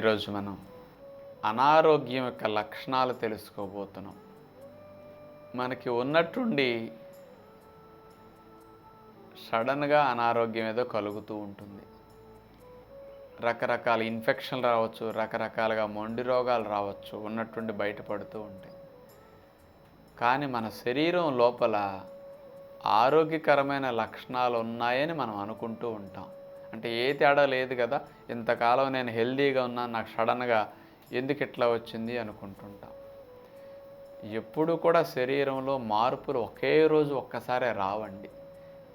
ఈరోజు మనం అనారోగ్యం యొక్క లక్షణాలు తెలుసుకోబోతున్నాం. మనకి ఉన్నట్టుండి సడన్గా అనారోగ్యం ఏదో కలుగుతూ ఉంటుంది. రకరకాల ఇన్ఫెక్షన్లు రావచ్చు రకరకాలుగా మొండి రోగాలు రావచ్చు ఉన్నట్టుండి బయటపడుతూ ఉంటాయి. కానీ మన శరీరం లోపల ఆరోగ్యకరమైన లక్షణాలు ఉన్నాయని మనం అనుకుంటూ ఉంటాం. అంటే ఏ తేడా లేదు కదా. ఇంతకాలం నేను హెల్దీగా ఉన్నా నాకు సడన్గా ఎందుకు ఇట్లా వచ్చింది అనుకుంటుంటా. ఎప్పుడు కూడా శరీరంలో మార్పులు ఒకే రోజు ఒక్కసారే రావండి.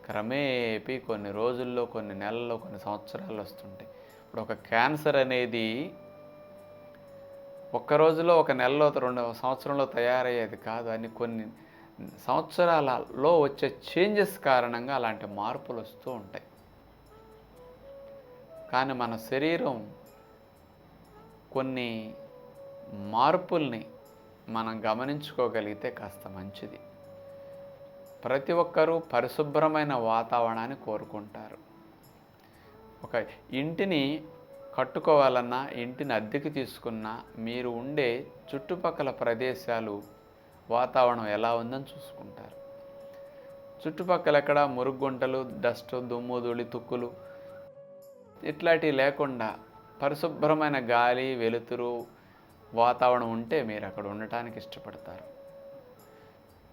క్రమేపీ కొన్ని రోజుల్లో కొన్ని నెలల్లో కొన్ని సంవత్సరాలు వస్తుంటాయి. ఇప్పుడు ఒక క్యాన్సర్ అనేది ఒక్క రోజులో ఒక నెలలో రెండు సంవత్సరంలో తయారయ్యేది కాదు. అని కొన్ని సంవత్సరాలలో వచ్చే చేంజెస్ కారణంగా అలాంటి మార్పులు వస్తూ ఉంటాయి. కానీ మన శరీరం కొన్ని మార్పుల్ని మనం గమనించుకోగలిగితే కాస్త మంచిది. ప్రతి ఒక్కరూ పరిశుభ్రమైన వాతావరణాన్ని కోరుకుంటారు. ఒక ఇంటిని కట్టుకోవాలన్నా ఇంటిని అద్దెకి తీసుకున్నా మీరు ఉండే చుట్టుపక్కల ప్రదేశాలు వాతావరణం ఎలా ఉందని చూసుకుంటారు. చుట్టుపక్కల ఎక్కడ మురుగుంటలు డస్ట్ దుమ్ము ధూళి తుక్కులు ఇట్లాంటివి లేకుండా పరిశుభ్రమైన గాలి వెలుతురు వాతావరణం ఉంటే మీరు అక్కడ ఉండటానికి ఇష్టపడతారు.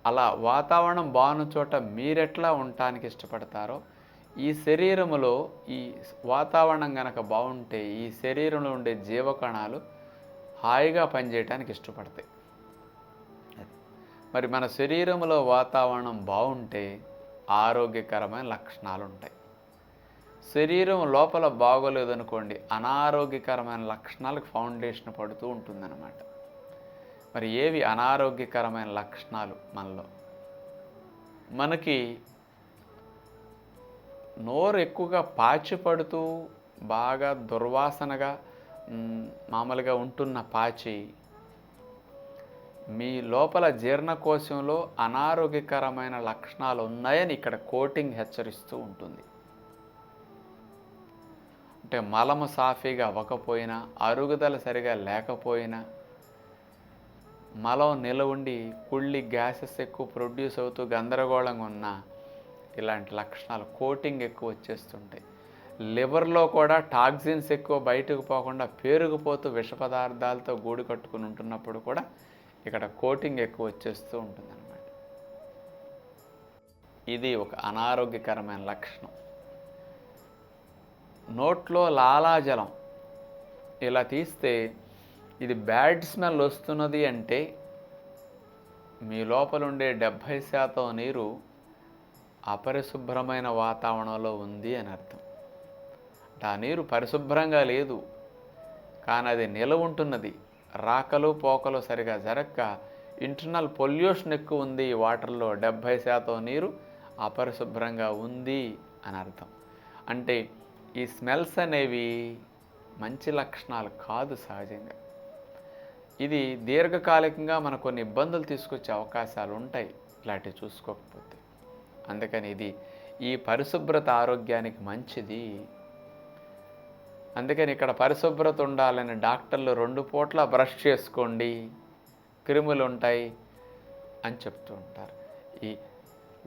అలా వాతావరణం బాగున్న చోట మీరెట్లా ఉండటానికి ఇష్టపడతారో ఈ శరీరములో ఈ వాతావరణం కనుక బాగుంటే ఈ శరీరంలో ఉండే జీవకణాలు హాయిగా పనిచేయటానికి ఇష్టపడతాయి. మరి మన శరీరంలో వాతావరణం బాగుంటే ఆరోగ్యకరమైన లక్షణాలు ఉంటాయి శరీరం లోపల బాగోలేదనుకోండి అనారోగ్యకరమైన లక్షణాలకు ఫౌండేషన్ పడుతూ ఉంటుందన్నమాట. మరి ఏవి అనారోగ్యకరమైన లక్షణాలు మనలో? మనకి నోరు ఎక్కువగా పాచి పడుతూ బాగా దుర్వాసనగా మామూలుగా ఉంటున్న పాచి మీ లోపల జీర్ణకోశంలో అనారోగ్యకరమైన లక్షణాలు ఉన్నాయని ఇక్కడ కోటింగ్ హెచ్చరిస్తూ ఉంటుంది. అంటే మలము సాఫీగా అవ్వకపోయినా అరుగుదల సరిగా లేకపోయినా మలం నిలవుండి కుళ్ళి గ్యాసెస్ ఎక్కువ ప్రొడ్యూస్ అవుతూ గందరగోళంగా ఉన్న ఇలాంటి లక్షణాలు కోటింగ్ ఎక్కువ వచ్చేస్తుంటాయి. లివర్లో కూడా టాక్సిన్స్ ఎక్కువ బయటకు పోకుండా పేరుకుపోతూ విష పదార్థాలతో గూడు కట్టుకుని ఉంటున్నప్పుడు కూడా ఇక్కడ కోటింగ్ ఎక్కువ వచ్చేస్తూ ఉంటుందన్నమాట. ఇది ఒక అనారోగ్యకరమైన లక్షణం. నోట్లో లాలాజలం. ఇలా తీస్తే ఇది బ్యాడ్ స్మెల్ వస్తున్నది అంటే మీ లోపల ఉండే డెబ్భై శాతం నీరు అపరిశుభ్రమైన వాతావరణంలో ఉంది అని అర్థం. ఆ నీరు పరిశుభ్రంగా లేదు. కానీ అది నిలవ ఉంటున్నది. రాకలు పోకలు సరిగా జరగక ఇంటర్నల్ పొల్యూషన్ ఎక్కువ ఉంది ఈ వాటర్లో డెబ్భై శాతం నీరు అపరిశుభ్రంగా ఉంది అని అర్థం. అంటే ఈ స్మెల్స్ అనేవి మంచి లక్షణాలు కాదు సహజంగా. ఇది దీర్ఘకాలికంగా మన కొన్ని ఇబ్బందులు తీసుకొచ్చే అవకాశాలు ఉంటాయి ఇలాంటివి చూసుకోకపోతే. అందుకని ఇది ఈ పరిశుభ్రత ఆరోగ్యానికి మంచిది. అందుకని ఇక్కడ పరిశుభ్రత ఉండాలని డాక్టర్లు రెండు పూట్ల బ్రష్ చేసుకోండి క్రిములు ఉంటాయి అని చెప్తూ ఉంటారు. ఈ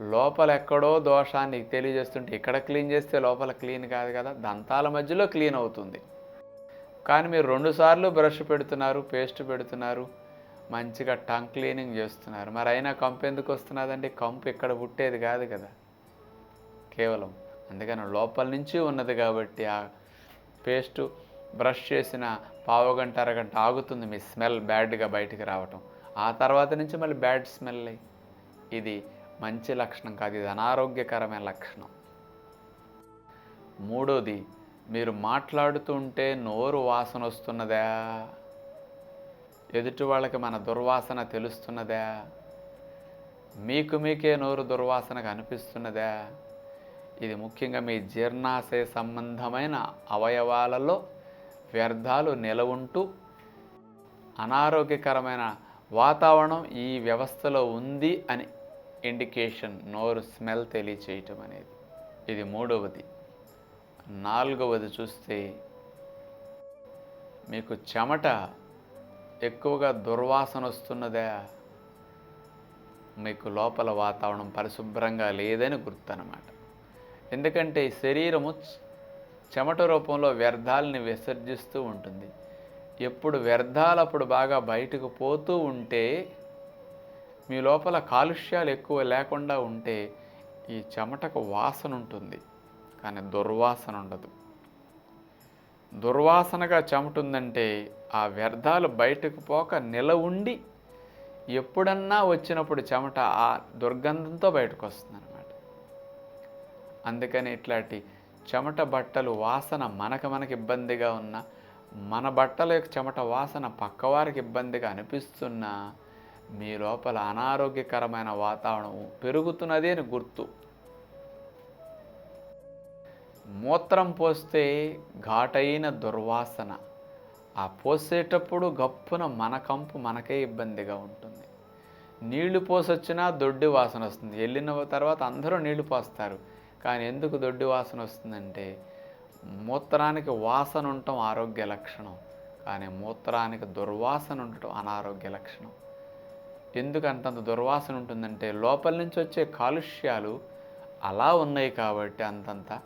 లోపల ఎక్కడో దోషాన్ని తెలియజేస్తుంటే ఇక్కడ క్లీన్ చేస్తే లోపల క్లీన్ కాదు కదా దంతాల మధ్యలో క్లీన్ అవుతుంది. కానీ మీరు రెండుసార్లు బ్రష్ పెడుతున్నారు పేస్ట్ పెడుతున్నారు మంచిగా టంగ్ క్లీనింగ్ చేస్తున్నారు. మరి అయినా కంపు ఎందుకు వస్తున్నదండి? కంపు ఇక్కడ పుట్టేది కాదు కదా. కేవలం అందుకని లోపల నుంచి ఉన్నది కాబట్టి ఆ పేస్టు బ్రష్ చేసిన పావుగంట అరగంట ఆగుతుంది మీ స్మెల్ బ్యాడ్గా బయటికి రావటం. ఆ తర్వాత నుంచి మళ్ళీ బ్యాడ్ స్మెల్. అయ్యి ఇది మంచి లక్షణం కాదు ఇది అనారోగ్యకరమైన లక్షణం. మూడోది మీరు మాట్లాడుతుంటే నోరు వాసన వస్తున్నదా? ఎదుటి వాళ్ళకి మన దుర్వాసన తెలుస్తున్నదా? మీకు మీకే నోరు దుర్వాసనగా అనిపిస్తున్నదా ఇది ముఖ్యంగా మీ జీర్ణాశయ సంబంధమైన అవయవాలలో వ్యర్థాలు నిలవుంటూ అనారోగ్యకరమైన వాతావరణం ఈ వ్యవస్థలో ఉంది అని ఇండికేషన్ నోరు స్మెల్ తెలియచేయటం అనేది. ఇది మూడవది. నాలుగవది చూస్తే మీకు చెమట ఎక్కువగా దుర్వాసన వస్తున్నదా? మీకు లోపల వాతావరణం పరిశుభ్రంగా లేదని గుర్తు ఎందుకంటే ఈ శరీరము చెమట రూపంలో వ్యర్థాలని విసర్జిస్తూ ఉంటుంది. ఎప్పుడు వ్యర్థాలు అప్పుడు బాగా బయటకు పోతూ ఉంటే మీ లోపల కాలుష్యాలు ఎక్కువ లేకుండా ఉంటే ఈ చెమటకు వాసన ఉంటుంది. కానీ దుర్వాసన ఉండదు. దుర్వాసనగా చెమట ఉందంటే ఆ వ్యర్థాలు బయటకు పోక నిల ఉండి ఎప్పుడన్నా వచ్చినప్పుడు చెమట ఆ దుర్గంధంతో బయటకు వస్తుంది అనమాట అందుకని ఇట్లాంటి చెమట బట్టలు వాసన మనకు మనకి ఇబ్బందిగా ఉన్న మన బట్టల యొక్క చెమట వాసన పక్కవారికి ఇబ్బందిగా అనిపిస్తున్నా మీ లోపల అనారోగ్యకరమైన వాతావరణం పెరుగుతున్నది అని గుర్తు. మూత్రం పోస్తే ఘాటైన దుర్వాసన. ఆ పోసేటప్పుడు గప్పున మన కంపు మనకే ఇబ్బందిగా ఉంటుంది. నీళ్ళు పోసొచ్చినా దొడ్డి వాసన వస్తుంది. వెళ్ళిన తర్వాత అందరూ నీళ్ళు పోస్తారు. కానీ ఎందుకు దొడ్డి వాసన వస్తుందంటే మూత్రానికి వాసన ఉండటం ఆరోగ్య లక్షణం. కానీ మూత్రానికి దుర్వాసన ఉండటం అనారోగ్య లక్షణం. ఎందుకు అంతంత దుర్వాసన ఉంటుందంటే లోపల నుంచి వచ్చే కాలుష్యాలు అలా ఉన్నాయి కాబట్టి అంతంత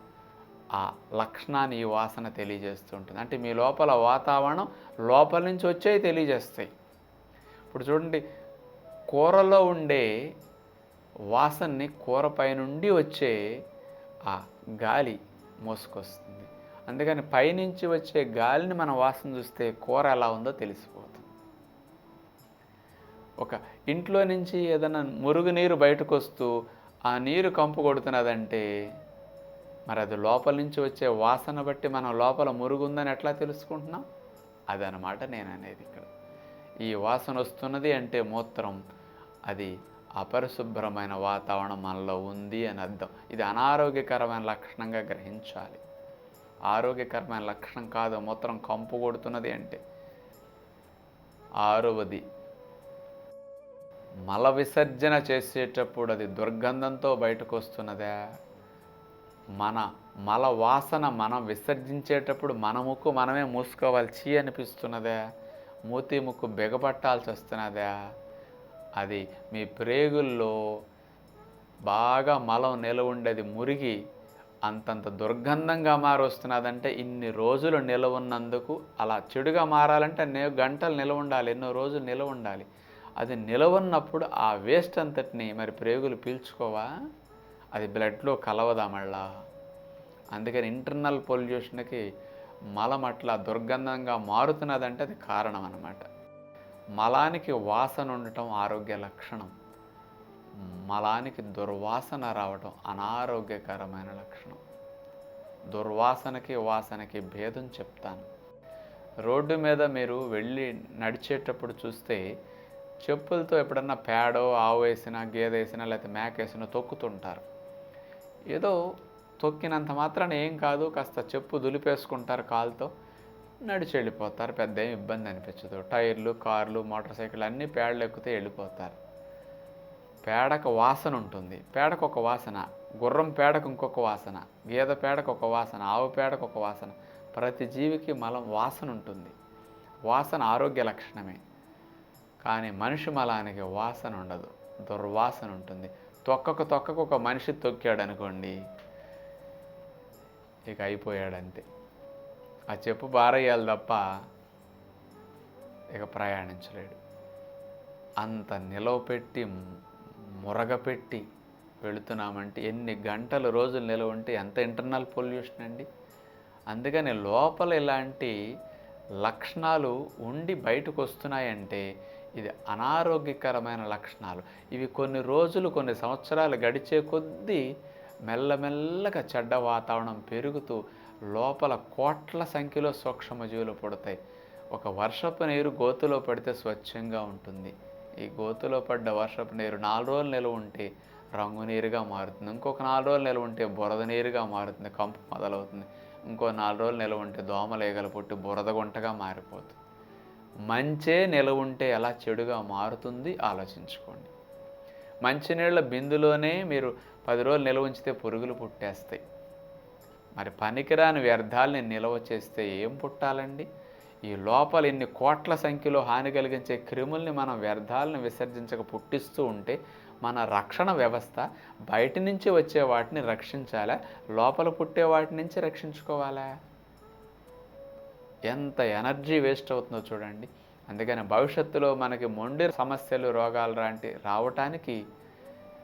ఆ లక్షణాన్ని ఈ వాసన తెలియజేస్తూ ఉంటుంది. అంటే మీ లోపల వాతావరణం లోపల నుంచి వచ్చేవి తెలియజేస్తాయి. ఇప్పుడు చూడండి కూరలో ఉండే వాసనని కూర పైనుండి వచ్చే ఆ గాలి మోసుకొస్తుంది. అందుకని పైనుంచి వచ్చే గాలిని మన వాసన చూస్తే కూర ఎలా ఉందో తెలిసిపోతుంది ఒక ఇంట్లో నుంచి ఏదైనా మురుగు నీరు బయటకు వస్తూ ఆ నీరు కంపు కొడుతున్నదంటే మరి అది లోపల నుంచి వచ్చే వాసన బట్టి మనం లోపల మురుగు ఉందని ఎట్లా తెలుసుకుంటున్నాం? అదనమాట నేను అనేది ఇక్కడ. ఈ వాసన వస్తున్నది అంటే మూత్రం అది అపరిశుభ్రమైన వాతావరణం మనలో ఉంది అని అర్థం. ఇది అనారోగ్యకరమైన లక్షణంగా గ్రహించాలి. ఆరోగ్యకరమైన లక్షణం కాదు మూత్రం కంపు కొడుతున్నది అంటే. ఆరవది మల విసర్జన చేసేటప్పుడు అది దుర్గంధంతో బయటకు వస్తున్నదా మన మల వాసన మనం విసర్జించేటప్పుడు మన ముక్కు మనమే మూసుకోవాలి. చీ అనిపిస్తున్నదా. మూతి ముక్కు బిగపట్టాల్సి వస్తున్నదా. అది మీ ప్రేగుల్లో బాగా మలం నిలవ ఉండేది మురిగి అంతంత దుర్గంధంగా మారొస్తున్నదంటే ఇన్ని రోజులు నిలవ ఉన్నందుకు అలా చెడుగా మారాలంటే నే గంటలు నిలవ ఉండాలి ఎన్నో రోజులు నిలవ ఉండాలి అది నిలవన్నప్పుడు ఆ వేస్ట్ అంతటిని మరి ప్రేగులు పీల్చుకోవా? అది బ్లడ్లో కలవదా మళ్ళా? అందుకని ఇంటర్నల్ పొల్యూషన్కి మలం అట్లా దుర్గంధంగా మారుతున్నదంటే అది కారణం అన్నమాట మలానికి వాసన ఉండటం ఆరోగ్య లక్షణం. మలానికి దుర్వాసన రావటం అనారోగ్యకరమైన లక్షణం. దుర్వాసనకి వాసనకి భేదం చెప్తాను. రోడ్డు మీద మీరు వెళ్ళి నడిచేటప్పుడు చూస్తే చెప్పులతో ఎప్పుడన్నా పేడో ఆవు వేసినా గేదె వేసినా లేకపోతే మేక వేసినా తొక్కుతుంటారు. ఏదో తొక్కినంత మాత్రాన ఏం కాదు కాస్త చెప్పు దులిపేసుకుంటారు కాలుతో నడిచి వెళ్ళిపోతారు. పెద్ద ఏం ఇబ్బంది అనిపించదు. టైర్లు కార్లు మోటార్ సైకిల్ అన్నీ పేడలు ఎక్కితే వెళ్ళిపోతారు. పేడకు వాసన ఉంటుంది. పేడకు ఒక వాసన గుర్రం పేడకు ఇంకొక వాసన గేదె పేడకు ఒక వాసన ఆవు పేడకు ఒక వాసన. ప్రతి జీవికి మలం వాసన ఉంటుంది. వాసన ఆరోగ్య లక్షణమే. కానీ మనిషి మలానికి వాసన ఉండదు దుర్వాసన ఉంటుంది. తొక్కకు తొక్కకు ఒక మనిషి తొక్కాడు అనుకోండి ఇక అయిపోయాడంతే. ఆ చెప్పు బారయ్యాలి తప్ప ఇక ప్రయాణించలేడు. అంత నిలవ పెట్టి మురగపెట్టి వెళుతున్నామంటే ఎన్ని గంటలు రోజులు నిలవ ఉంటే ఎంత ఇంటర్నల్ పొల్యూషన్ అండి? అందుకని లోపల ఇలాంటి లక్షణాలు ఉండి బయటకు వస్తున్నాయంటే ఇది అనారోగ్యకరమైన లక్షణాలు. ఇవి కొన్ని రోజులు కొన్ని సంవత్సరాలు గడిచే కొద్దీ మెల్లమెల్లగా చెడ్డ వాతావరణం పెరుగుతూ లోపల కోట్ల సంఖ్యలో సూక్ష్మజీవులు పుడతాయి. ఒక వర్షపు నీరు గోతులో పడితే స్వచ్ఛంగా ఉంటుంది. ఈ గోతులో పడ్డ వర్షపు నీరు నాలుగు రోజులు నిలవ ఉంటే రంగు నీరుగా మారుతుంది. ఇంకొక నాలుగు రోజులు నిలవ ఉంటే బురద నీరుగా మారుతుంది కంపు మొదలవుతుంది. ఇంకో నాలుగు రోజులు నిలవ ఉంటే దోమలేగలు పుట్టి బురద గుంటగా మారిపోతుంది. మంచే నిలవుంటే ఎలా చెడుగా మారుతుంది ఆలోచించుకోండి. మంచినీళ్ళ బిందులోనే మీరు పది రోజులు నిల్వ ఉంచితే పురుగులు పుట్టేస్తాయి. మరి పనికిరాని వ్యర్థాలని నిల్వ చేస్తే ఏం పుట్టాలండి? ఈ లోపల ఇన్ని కోట్ల సంఖ్యలో హాని కలిగించే క్రిముల్ని మనం వ్యర్థాలను విసర్జించక పుట్టిస్తూ ఉంటే మన రక్షణ వ్యవస్థ బయట నుంచి వచ్చే వాటిని రక్షించాలా? లోపల పుట్టే వాటి నుంచి రక్షించుకోవాలా? ఎంత ఎనర్జీ వేస్ట్ అవుతుందో చూడండి. అందుకని భవిష్యత్తులో మనకి మొండి సమస్యలు రోగాలు లాంటి రావటానికి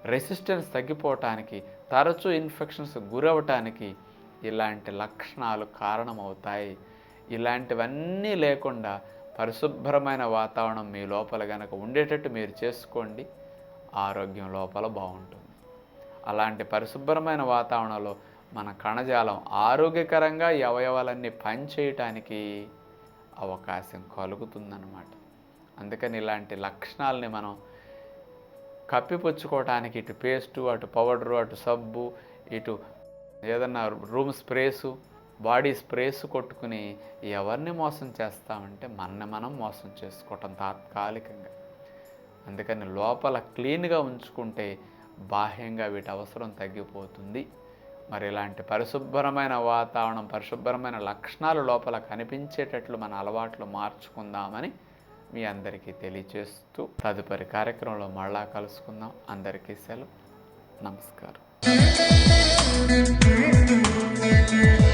రెసిస్టెన్స్ తగ్గిపోవటానికి తరచూ ఇన్ఫెక్షన్స్ గురవటానికి ఇలాంటి లక్షణాలు కారణమవుతాయి. ఇలాంటివన్నీ లేకుండా పరిశుభ్రమైన వాతావరణం మీ లోపల కనుక ఉండేటట్టు మీరు చేసుకోండి. ఆరోగ్యం లోపల బాగుంటుంది. అలాంటి పరిశుభ్రమైన వాతావరణంలో మన కణజాలం ఆరోగ్యకరంగా ఈ అవయవాలన్నీ పనిచేయటానికి అవకాశం కలుగుతుందన్నమాట. అందుకని ఇలాంటి లక్షణాలని మనం కప్పిపుచ్చుకోవటానికి ఇటు పేస్టు అటు పౌడరు అటు సబ్బు ఇటు ఏదన్నా రూమ్ స్ప్రేసు బాడీ స్ప్రేస్ కొట్టుకుని ఎవరిని మోసం చేస్తామంటే మనని మనం మోసం చేసుకోవటం తాత్కాలికంగా. అందుకని లోపల క్లీన్గా ఉంచుకుంటే బాహ్యంగా వీటి అవసరం తగ్గిపోతుంది. మరి ఇలాంటి పరిశుభ్రమైన వాతావరణం పరిశుభ్రమైన లక్షణాలు లోపల కనిపించేటట్లు మన అలవాట్లు మార్చుకుందామని మీ అందరికీ తెలియచేస్తూ తదుపరి కార్యక్రమంలో మళ్ళా కలుసుకుందాం. అందరికీ సెలవు. నమస్కారం.